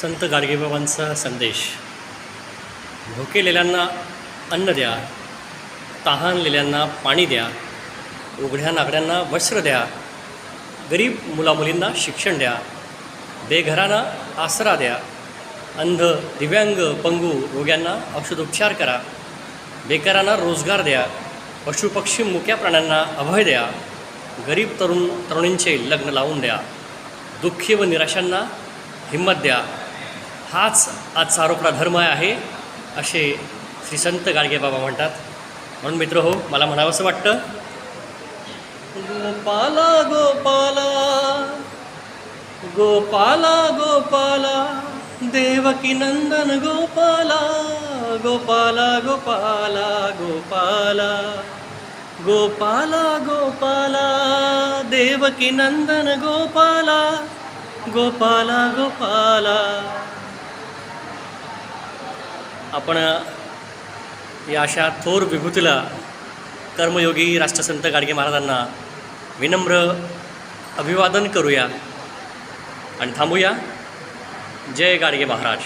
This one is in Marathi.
संत गाडगेबाबांचा संदेश. भुकेलेल्यांना अन्न द्या तहानलेल्यांना पाणी द्या उघड्या नागड्यांना वस्त्र द्या गरीब मुलामुलींना शिक्षण द्या बेघरांना आसरा द्या अंध दिव्यांग पंगू रोग्यांना औषधोपचार करा बेकारांना रोजगार द्या पशुपक्षी मुक्या प्राण्यांना अभय द्या गरीब तरुण तरुणींचे लग्न लावून द्या दुःखी व निराशांना हिंमत द्या हाच आजचा आरोपला धर्म आहे असे श्री संत गाडगेबाबा म्हणतात म्हणून मित्र हो मला म्हणावंसं वाटतं गोपाला गोपाला गोपाला गोपाला देवकी नंदन गोपाला गोपाला गोपाला गोपाला गोपाला गोपाला देवकी नंदन गोपाला गोपाला गोपाला आपण या अशा थोर विभूतीला कर्मयोगी राष्ट्रसंत गाडगे महाराजांना विनम्र अभिवादन करूया आणि थांबूया. जय गाडगे महाराज.